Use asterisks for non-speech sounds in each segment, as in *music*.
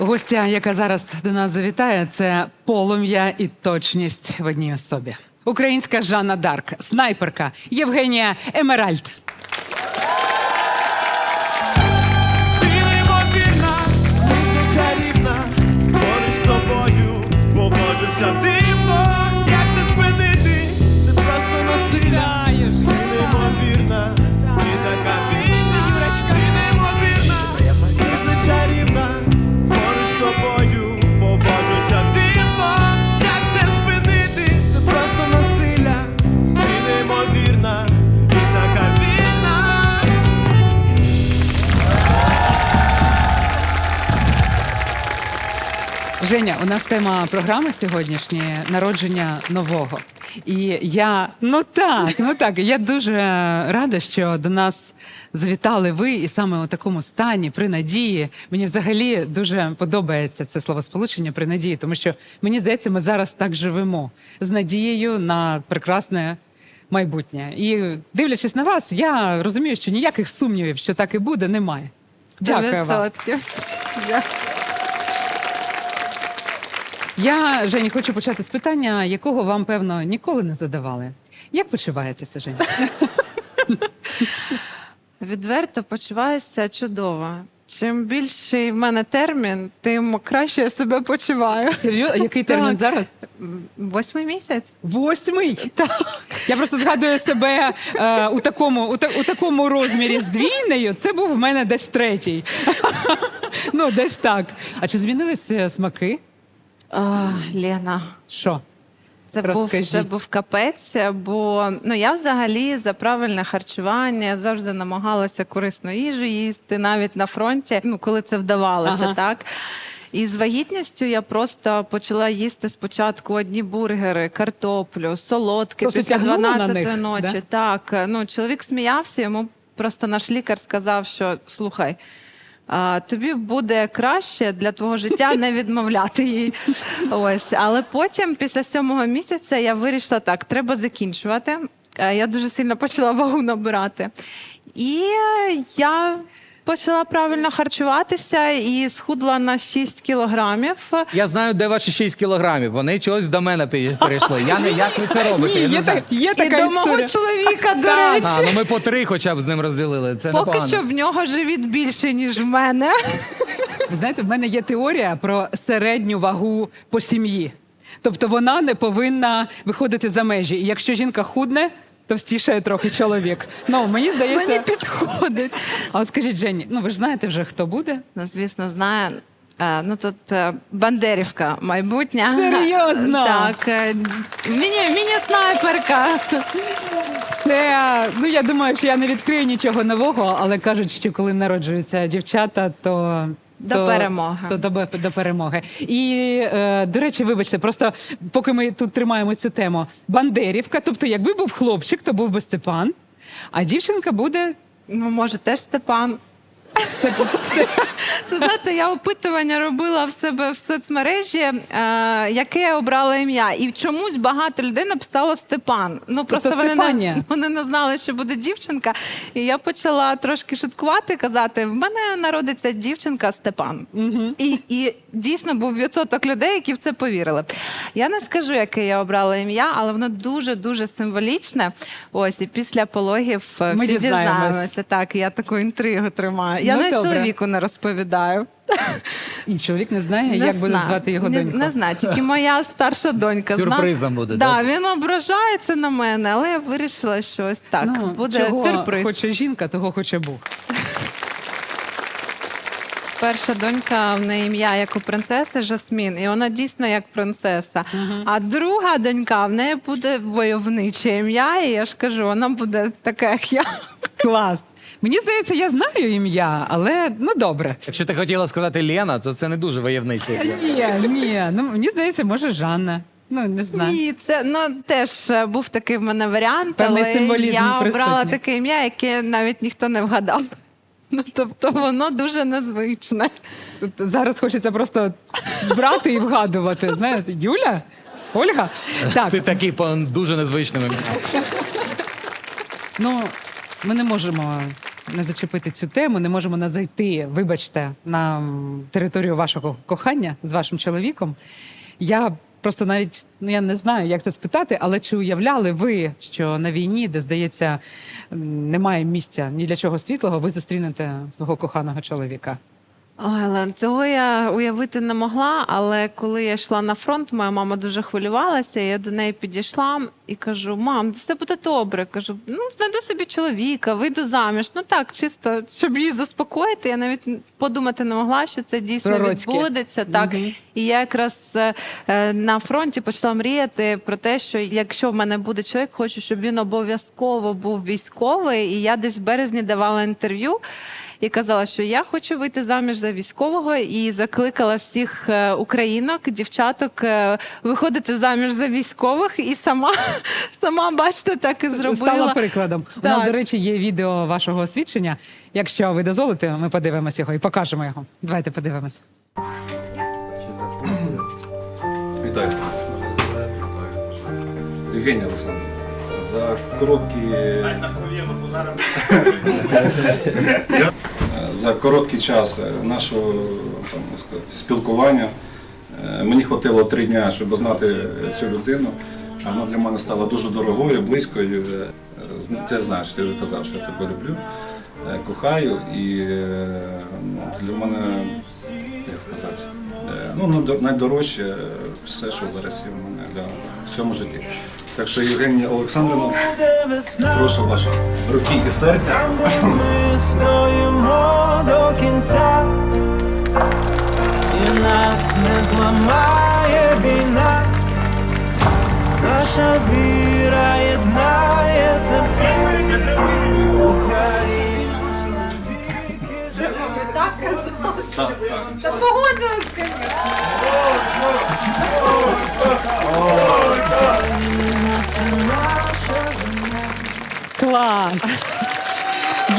Гостя, яка зараз до нас завітає, це полум'я і точність в одній особі. Українська Жанна Дарк, снайперка Євгенія Емеральд. Женя, у нас тема програми сьогоднішньої народження нового. І я ну так, ну так. Я дуже рада, що до нас завітали ви, і саме у такому стані при надії. Мені взагалі дуже подобається це словосполучення при надії, тому що мені здається, ми зараз так живемо з надією на прекрасне майбутнє. І дивлячись на вас, я розумію, що ніяких сумнівів, що так і буде, немає. Дякую вам. 100%. Я Жені хочу почати з питання, якого вам певно ніколи не задавали. Як почуваєтеся, Жені? *laughs* Відверто почуваюся чудово. Чим більший в мене термін, тим краще я себе почуваю. Серйозно? Який термін Так. зараз? Восьмий місяць. Восьмий. Так. Я просто згадую себе е, у такому у, та- у такому розмірі з двійнею. Це був в мене десь третій. *laughs* ну, десь так. А чи змінилися смаки? А, Лена. Що? Це був, Розкажіть. це був капець, бо ну я взагалі за правильне харчування завжди намагалася корисну їжу їсти, навіть на фронті, ну коли це вдавалося, Ага. так. І з вагітністю я просто почала їсти спочатку одні бургери, картоплю, солодке Просто після тягнула на 12 них, ночі. да? Так, ну чоловік сміявся, йому просто наш лікар сказав, що слухай. А, тобі буде краще для твого життя *laughs* не відмовляти їй. Ось, але потім, після сьомого місяця, я вирішила так: треба закінчувати. Е, Я дуже сильно почала вагу набирати. І я почала правильно харчуватися і схудла на 6 кілограмів. Я знаю, де ваші 6 кілограмів. Вони чогось до мене перейшли. Я не як ви це робите? Ні, я не є, знаю. так, є І така до мого історія. чоловіка, до *laughs* речі. А, ну ми по три хоча б з ним розділили. Це Поки непогано. що в нього живіт більше, ніж в мене. Ви знаєте, в мене є теорія про середню вагу по сім'ї. Тобто вона не повинна виходити за межі. І якщо жінка худне, товстішає трохи чоловік. Ну, мені здається, Мені підходить. А от скажіть, Жені, ну ви ж знаєте вже, хто буде? Ну, звісно, знаю. Е, Ну тут е, Бандерівка майбутня. Серйозно? Так. е, Міні, міні-снайперка. Це, ну я думаю, що я не відкрию нічого нового, але кажуть, що коли народжуються дівчата, то. До то- перемоги. То до, до перемоги. І, е, до речі, вибачте, просто поки ми тут тримаємо цю тему, Бандерівка, тобто, якби був хлопчик, то був би Степан, а дівчинка буде. Ну, може, теж Степан. Ти знаєте, я опитування робила в себе в соцмережі, е, яке я обрала ім'я. І чомусь багато людей написало Степан. Ну просто вони Стефанія. не, вони не знали, що буде дівчинка. І я почала трошки шуткувати, казати: в мене народиться дівчинка Степан. І, і дійсно був відсоток людей, які в це повірили. Я не скажу, яке я обрала ім'я, але воно дуже дуже символічне. Ось і після пологів е, Ми всі дізнаємось. дізнаємося. Так, я таку інтригу тримаю. Я Ну, навіть добре. чоловіку не розповідаю. І чоловік не знає, Не як буде знаю. звати його не, доньку. Не знаю, тільки *laughs* моя старша донька. зна- Сюрпризом буде, Да, да? він ображається на мене, але я вирішила, що ось так ну, буде чого сюрприз. Хоче жінка, того хоче Бог. *laughs* Перша донька в неї ім'я як у принцеси Жасмін, і вона дійсно як принцеса. А друга донька в неї буде войовниче ім'я, і я ж кажу, вона буде така, як я. Клас. Мені здається, я знаю ім'я, але ну добре. Якщо ти хотіла сказати Лена, то це не дуже войовниця. Ні, ні. Ну мені здається, може Жанна. Ну не знаю. Ні, це ну теж е, був такий в мене варіант, Певний але символізм я обрала таке ім'я, яке навіть ніхто не вгадав. *laughs* Ну тобто воно дуже незвичне. Тут Зараз хочеться просто брати і вгадувати. Знаєте, Юля? Ольга? Так, Ти такий по дуже незвичним. ну ми не можемо не зачепити цю тему, не можемо не зайти, вибачте, на територію вашого кохання з вашим чоловіком. Я просто навіть ну я не знаю, як це спитати, але чи уявляли ви, що на війні, де здається, немає місця ні для чого світлого, ви зустрінете свого коханого чоловіка? Ой, цього я уявити не могла, але коли я йшла на фронт, моя мама дуже хвилювалася. Я до неї підійшла і кажу: мам, все буде добре. Кажу, ну знайду собі чоловіка, вийду заміж. Ну так, чисто, щоб її заспокоїти. Я навіть подумати не могла, що це дійсно Пророцьке. відбудеться. Так Мгм. і я якраз е, е, на фронті почала мріяти про те, що якщо в мене буде чоловік, хочу, щоб він обов'язково був військовий. І я десь в березні давала інтерв'ю і казала, що я хочу вийти заміж за військового, і закликала всіх е, українок, дівчаток е, виходити заміж за військових. І сама, *laughs* сама бачите, так і зробила. Стала прикладом. У нас, до речі, є відео вашого освідчення. Якщо ви дозволите, ми подивимося його і покажемо його. Давайте подивимось. Вітаю. Євгенія Олександровна, за короткі... *laughs* за короткий час нашого там, сказати, спілкування е, мені хватило три дня, щоб знати цю людину. Вона для мене стала дуже дорогою, близькою. Е, Ти знаєш, ти вже казав, що я тебе люблю, е, кохаю. І е, для мене, як сказати, е, ну, найдор- найдорожче е, все, що зараз є в мене для в цьому житті. Так що, Євгенія Олександрівна, прошу ваші руки і серця. Ми стоїмо до кінця, і нас не зламає наша віра єднає серця. Так так. Та погодилась, Клас!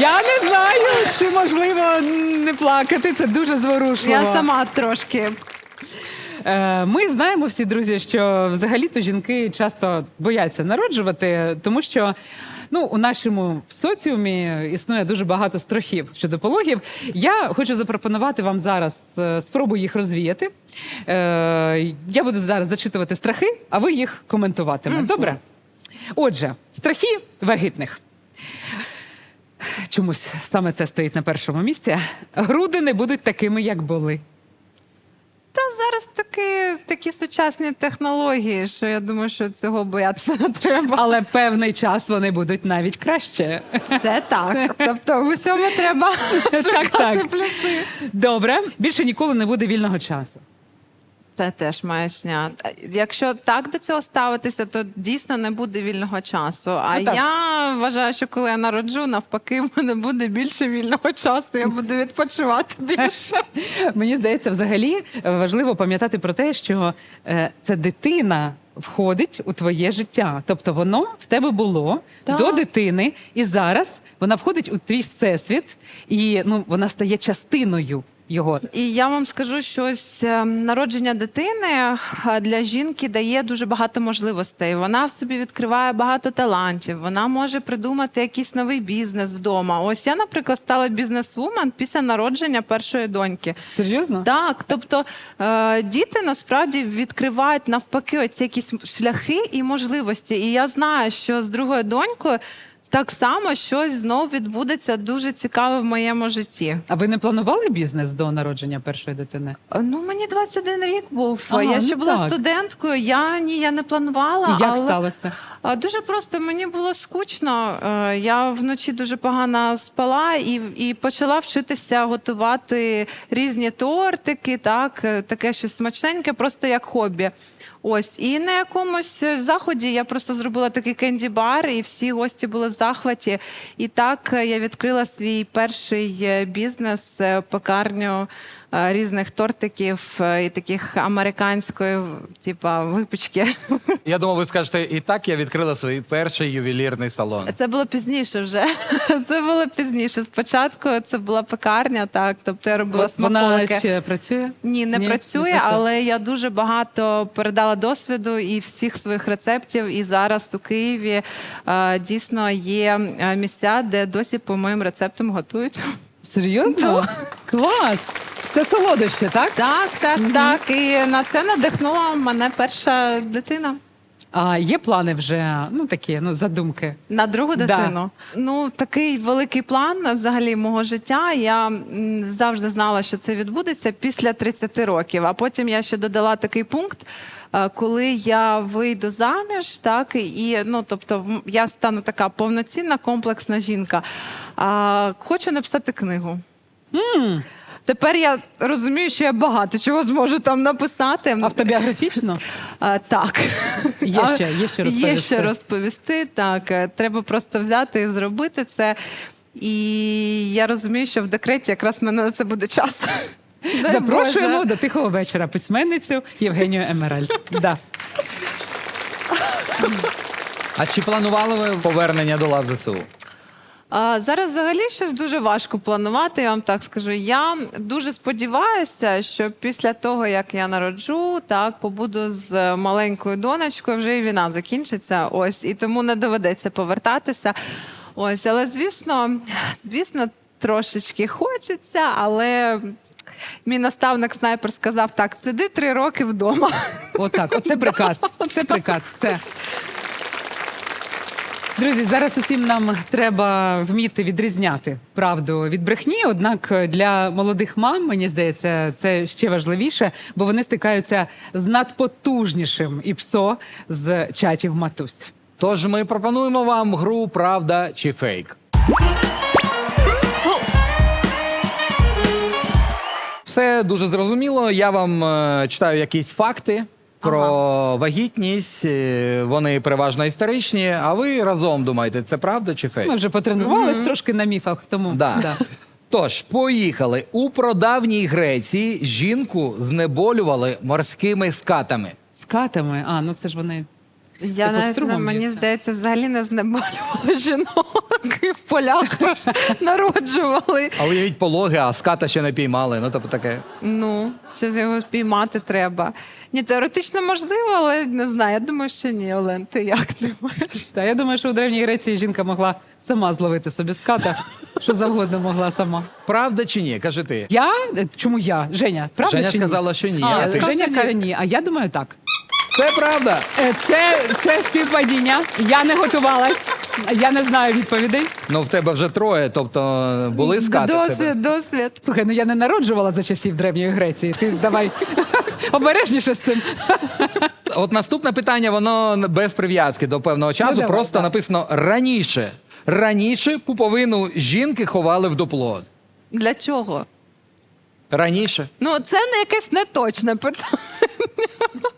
Я не знаю, чи можливо не плакати. Це дуже зворушливо. Я сама трошки Ми знаємо всі друзі, що взагалі-то жінки часто бояться народжувати, тому що. Ну, у нашому соціумі існує дуже багато страхів щодо пологів. Я хочу запропонувати вам зараз е, спробу їх розвіяти. Е, Я буду зараз зачитувати страхи, а ви їх коментуватимете. Добре? Отже, страхи вагітних. Чомусь саме це стоїть на першому місці. Груди не будуть такими, як були. Та зараз таки такі сучасні технології, що я думаю, що цього боятися не треба. Але певний час вони будуть навіть краще. Це так. Тобто в усьому треба Так, шукати так. плюси. Добре, більше ніколи не буде вільного часу. Це теж маячня. Якщо так до цього ставитися, то дійсно не буде вільного часу. А Ну, я вважаю, що коли я народжу, навпаки, в мене буде більше вільного часу. Я буду відпочивати *laughs* більше. Мені здається, взагалі е, важливо пам'ятати про те, що е, ця дитина входить у твоє життя. Тобто воно в тебе було Так. до дитини, і зараз вона входить у твій всесвіт, і ну вона стає частиною його. І я вам скажу, що ось е, народження дитини е, для жінки дає дуже багато можливостей. Вона в собі відкриває багато талантів. Вона може придумати якийсь новий бізнес вдома. Ось я, наприклад, стала бізнес-вумен після народження першої доньки. Серйозно? Так, тобто е, діти насправді відкривають навпаки оці якісь шляхи і можливості. І я знаю, що з другою донькою так само щось знов відбудеться дуже цікаве в моєму житті. А ви не планували бізнес до народження першої дитини? Ну, мені 21 рік був. Ага, я ну ще була так. студенткою. Я ні, я не планувала. І як але... сталося? А, Дуже просто мені було скучно. Е, Я вночі дуже погано спала і, і почала вчитися готувати різні тортики, так, е, таке щось смачненьке, просто як хобі. Ось, і на якомусь заході я просто зробила такий кенді-бар, і всі гості були в захваті. І так е, я відкрила свій перший е, бізнес, е, пекарню е, різних тортиків е, і таких американської, типа, випічки. *laughs* Я думав, ви скажете, і так я відкрила свій перший ювелірний салон. Це було пізніше вже. *laughs* Це було пізніше. Спочатку це була пекарня, так. Тобто я робила Вона смаколики. ще працює? Ні, не Ні, працює, працює. але я дуже багато передала досвіду і всіх своїх рецептів. І зараз у Києві е, дійсно є е, місця, де досі по моїм рецептам готують. Серйозно? Клас! Це солодощі, так? Так, так, так. І на це надихнула мене перша дитина. А є плани вже, ну такі, ну, задумки. На другу Да. дитину. Ну, такий великий план взагалі мого життя. Я завжди знала, що це відбудеться після 30 років. А потім я ще додала такий пункт, коли я вийду заміж, так і ну, тобто, я стану така повноцінна комплексна жінка. А, хочу написати книгу. Тепер я розумію, що я багато чого зможу там написати. Автобіографічно? А, так. Є ще- є Є розповісти. що розповісти. Так, Е, треба просто взяти і зробити це. І я розумію, що в декреті якраз в мене на це буде час. *laughs* Дай Запрошуємо Боже. до тихого вечора письменницю Євгенію Емеральд. Да. А чи планували ви повернення до лав ЗСУ? А, зараз взагалі щось дуже важко планувати, я вам так скажу. Я дуже сподіваюся, що після того, як я народжу, так побуду з маленькою донечкою, вже і війна закінчиться. Ось і тому не доведеться повертатися. Ось, але звісно, звісно, трошечки хочеться, але. Мій наставник снайпер сказав: так, сиди три роки вдома. Отак, оце приказ. *laughs* Це приказ. Все. Друзі, зараз усім нам треба вміти відрізняти правду від брехні. Однак для молодих мам, мені здається, це ще важливіше, бо вони стикаються з надпотужнішим ІПСО з чатів матусь. Тож ми пропонуємо вам гру Правда чи фейк. Все дуже зрозуміло. Я вам е, читаю якісь факти про вагітність. е, Вони переважно історичні. А ви разом думаєте, це правда чи фейк? Ми вже потренувались трошки на міфах, тому Да. да. *laughs* Тож, поїхали. У продавній Греції жінку знеболювали морськими скатами. Скатами? А, ну це ж вони. Я Типу, навіть, струмом мені б'ється. здається, взагалі не знеболювали *laughs* жінок і в полях *laughs* народжували. А уявіть пологи, а ската ще не піймали. Ну, тобто таке. Ну, ще з його спіймати треба. Ні, теоретично можливо, але не знаю. Я думаю, що ні, Олен. Ти як думаєш? Та я думаю, що у древній Греції жінка могла сама зловити собі ската, що завгодно могла сама. Правда чи ні? Кажи ти. Я чому я? Женя, правда Женя чи ні? сказала, що ні. А, А ти? Женя каже ні, а я думаю так. Це правда. Е, Це, це співпадіння. Я не готувалась. Я не знаю відповідей. Ну, в тебе вже троє, тобто були скати. в тебе? Досвід, досвід. Слухай, ну я не народжувала за часів древньої Греції. Ти давай *laughs* обережніше з цим. От наступне питання, воно без прив'язки до певного часу. давай, просто так. написано раніше. Раніше пуповину жінки ховали в дупло. Для чого? Раніше. Ну, це не якесь неточне питання.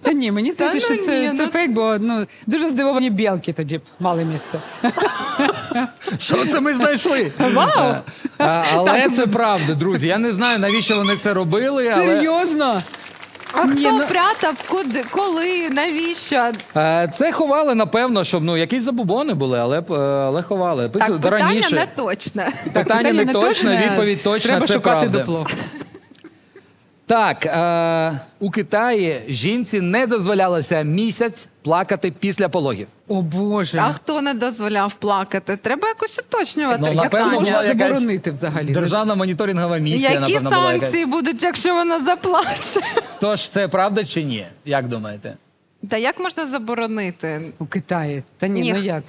Та ні, мені здається, Та що ну це, ні, це ну- фейк, бо ну дуже здивовані білки тоді мали місце. Що це ми знайшли? Вау! А, але це правда, друзі. Я не знаю, навіщо вони це робили, але Серйозно? А Ні, хто ну- прятав, куди, коли, навіщо? е, це ховали, напевно, щоб ну якісь забубони були, але, е, але ховали. Пис- Так, питання раніше. не точне. Питання не точне, відповідь точна, Треба це шукати правда. дупло. Так, е, у Китаї жінці не дозволялося місяць плакати після пологів. О Боже. А хто не дозволяв плакати? Треба якось уточнювати. Ну, Як напевно, можна була якась заборонити взагалі? Державна моніторингова місія, Які напевно, була санкції якась. будуть, якщо вона заплаче? Тож це правда чи ні? Як думаєте? Та як можна заборонити? У Китаї. Та ні, Ні. ну як?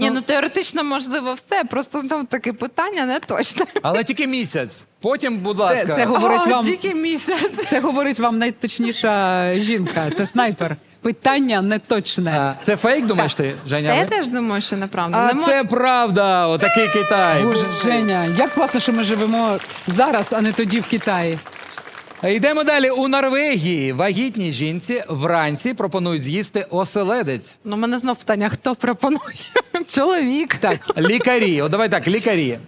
Ні, ну теоретично можливо все, просто знову таки питання не точне. Але тільки місяць. Потім, будь ласка. це говорить О, вам. тільки місяць. Це говорить вам найточніша жінка. Це снайпер. Питання неточне. А, це фейк, думаєш ти, Женя? Та я теж думаю, що неправда. А не це мож... правда, отакий Китай. Боже, Женя, як класно, що ми живемо зараз, а не тоді в Китаї. Йдемо далі. У Норвегії вагітній жінці вранці пропонують з'їсти оселедець. Ну, мене знов питання: хто пропонує? *laughs* Чоловік. Так, Лікарі, от давай так, лікарі.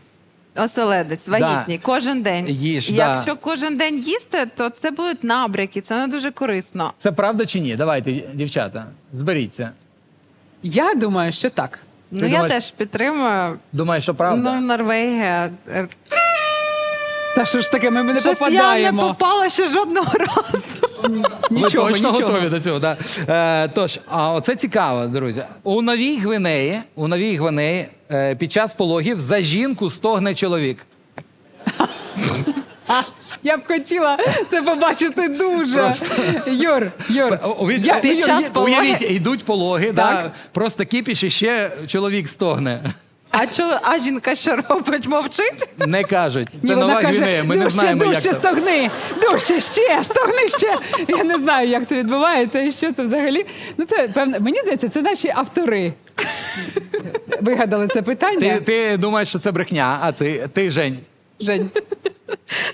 Оселедець, вагітний, кожен день. Їж, да. Якщо кожен день їсти, то це будуть набряки, це не дуже корисно. Це правда чи ні? Давайте, дівчата, зберіться. я думаю, що так. Ну, я думаєш- теж підтримую. Думаєш, що правда? Ну, Норвегія. Та що ж таке, ми не Щось я не попадаємо. попала ще жодного разу. Нічого, Ви точно нічого. готові до цього. Да. Е, тож, а оце цікаво, друзі. У Новій Гвинеї, у Новій Гвинеї е, під час пологів за жінку стогне чоловік. Я б хотіла це побачити дуже. Юр, Юр, О, від- я- під Юр, час пологи- Уявіть, йдуть пологи, да, Так. просто кипіш і ще чоловік стогне. А чо, а жінка що робить? Мовчить? Не кажуть. Це Ні, Нова вона каже, Гвінея, ми не дужче, знаємо, як дужче це. стогни, дужче ще, стогни ще. Я не знаю, як це відбувається і що це взагалі. Ну це певно, мені здається, це наші автори. Вигадали це питання. Ти, ти думаєш, що це брехня, а це ти, Жень. Жень.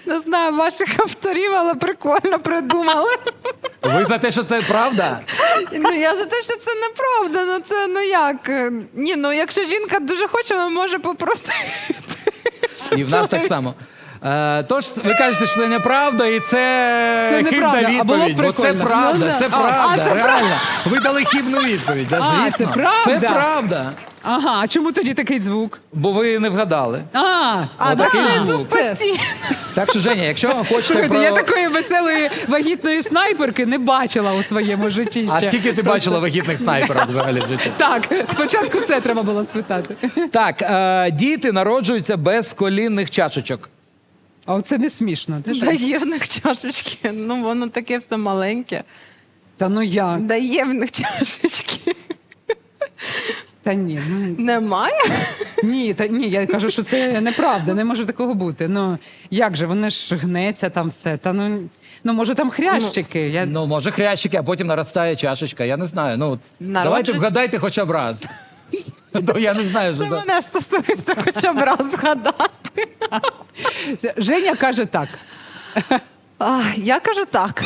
Не знаю ваших авторів, але прикольно придумали. Ви за те, що це правда? Ну я за те, що це неправда. Ну це ну як? Ні, ну якщо жінка дуже хоче, вона може попросити. І в нас так само. Е, тож ви кажете, що це неправда, і це, Це хибна неправда, а було б відповідь. Бо це прикольно. правда, Ну, да. це А, правда, а, це реально. Ви дали хибну відповідь. Да, А, звісно. це правда? Це правда. Ага, а чому тоді такий звук? Бо ви не вгадали. А, А Отакий так це звук. звук постійно. Так що, Женя, якщо хочете Слухайте, про... я такої веселої вагітної снайперки не бачила у своєму житті. Ще. А скільки ти бачила вагітних снайперів взагалі в житті? Так, спочатку це треба було спитати. Так, е, діти народжуються без колінних чашечок. А оце не смішно. Ти що? Дає в них чашечки. Ну воно таке все маленьке. Та ну як? Дає в них чашечки. Та ні, ну Немає? ні, та ні, я кажу, що це неправда, не може такого бути. Ну як же, вони ж гнеться там все. Та ну, ну може там хрящики. Я... Ну, може, хрящики, а потім наростає чашечка. Я не знаю. Ну, Народжу- давайте вгадайте хоча б раз. Ну, я не знаю. Це що- мене стосується хоча б раз згадати. Женя каже так. А, я кажу так.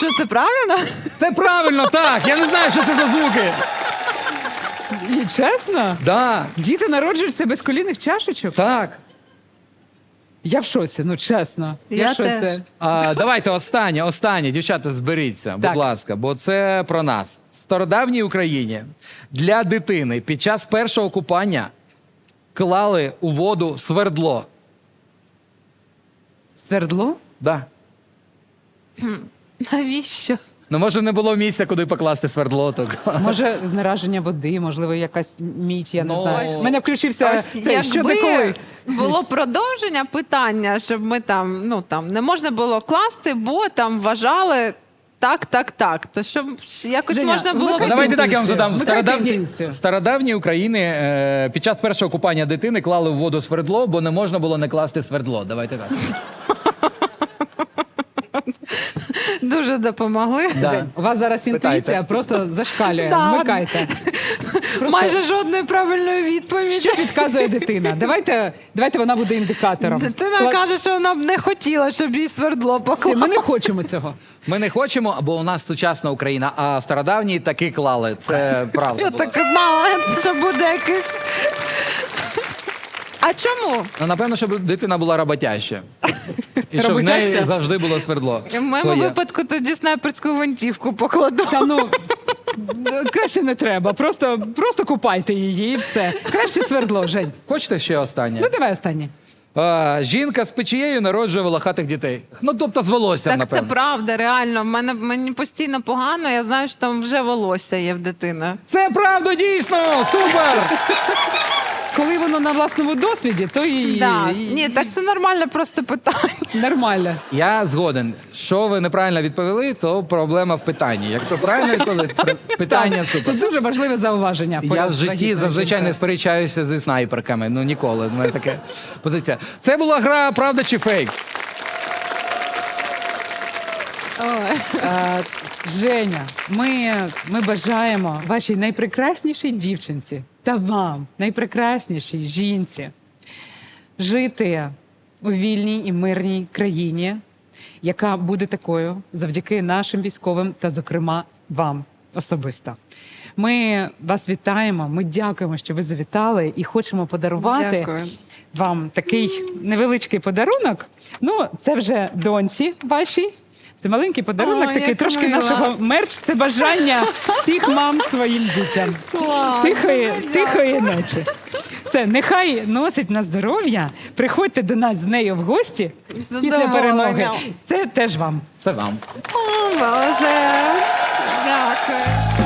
Що це правильно? Це правильно, так. Я не знаю, що це за звуки. І чесно, Да, діти народжуються без колінних чашечок. так. Я в шоці, ну чесно. Я в шоці. теж. А, давайте останнє, останнє. Дівчата, зберіться, будь ласка, бо це про нас. В стародавній Україні для дитини під час першого купання клали у воду свердло. Свердло? Да. Навіщо? Ну, може, не було місця, куди покласти свердло. Так. Може, знераження води, можливо, якась мідь, я не Ну, знаю. ось- У мене включився Ось цей, що ти коли. якби було продовження питання, щоб ми там, ну там не можна було класти, бо там вважали так, так, так. То щоб якось Женя, можна було б- Давайте так я вам задам. Вмикайте стародавні, інтуїцію. в стародавній е, під час першого купання дитини клали в воду свердло, бо не можна було не класти свердло. Давайте так. *laughs* дуже допомогли. Да. Жень, у вас зараз інтуїція Питайте. просто зашкалює. Да. Вмикайте. Просто Майже жодної правильної відповіді. що підказує дитина? Давайте, давайте вона буде індикатором. Дитина Кла- каже, що вона б не хотіла, щоб їй свердло поклали. Ми не хочемо цього. Ми не хочемо, бо у нас сучасна Україна, а в стародавній таки клали. Це *laughs* правда. Я була. так знала, що буде якийсь. А чому? Ну, напевно, щоб дитина була роботяща. І щоб в неї Роботяща? завжди було свердло. В моєму своє. випадку тоді снайперську гвинтівку покладу. Та ну краще не треба. Просто, просто купайте її і все. Краще свердло, Жень. Хочете ще останнє? Ну давай останнє. А, жінка з печією народжує волохатих дітей. Ну, тобто з волоссям, Так напевно. це правда, реально. В мене мені постійно погано. Я знаю, що там вже волосся є в дитини. Це правда, дійсно! Супер! Коли воно на власному досвіді, то і, Да. і- Ні, так це нормальне просто питання. нормально. Я згоден. Що ви неправильно відповіли, то проблема в питанні. Якщо правильно відповіли, пр- *laughs* питання Це супер. дуже важливе зауваження. Я в житті зазвичай не сперечаюся зі снайперками. Ну ніколи. У мене така позиція. Це була гра Правда чи фейк? Е, Женя, ми, ми бажаємо вашій найпрекраснішій дівчинці та вам, найпрекраснішій жінці, жити у вільній і мирній країні, яка буде такою завдяки нашим військовим та, зокрема, вам особисто. Ми вас вітаємо. Ми дякуємо, що ви завітали, і хочемо подарувати Дякую. вам такий невеличкий подарунок. Ну, це вже доньці вашій. Це маленький подарунок, О, такий трошки мила. нашого мерч. Це бажання всіх мам своїм дітям. Клас, Тихої, тихої ночі. Все, нехай носить на здоров'я. Приходьте до нас з нею в гості після перемоги. Це теж вам. Це вам. О, Боже. Дякую.